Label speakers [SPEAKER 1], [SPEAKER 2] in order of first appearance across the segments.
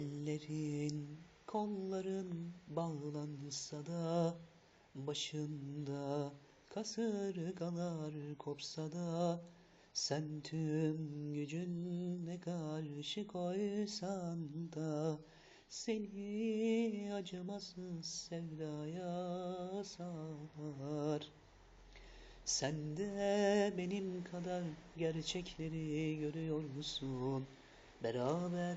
[SPEAKER 1] Ellerin, kolların bağlansa da Başında kasırgalar kopsa da Sen tüm gücünle karşı koysan da Seni acımasız sevdaya sar Sen de benim kadar gerçekleri görüyor musun? Beraber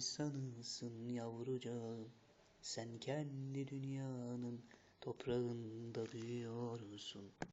[SPEAKER 1] insanısın yavrucağım? Sen kendi dünyanın toprağında büyüyorsun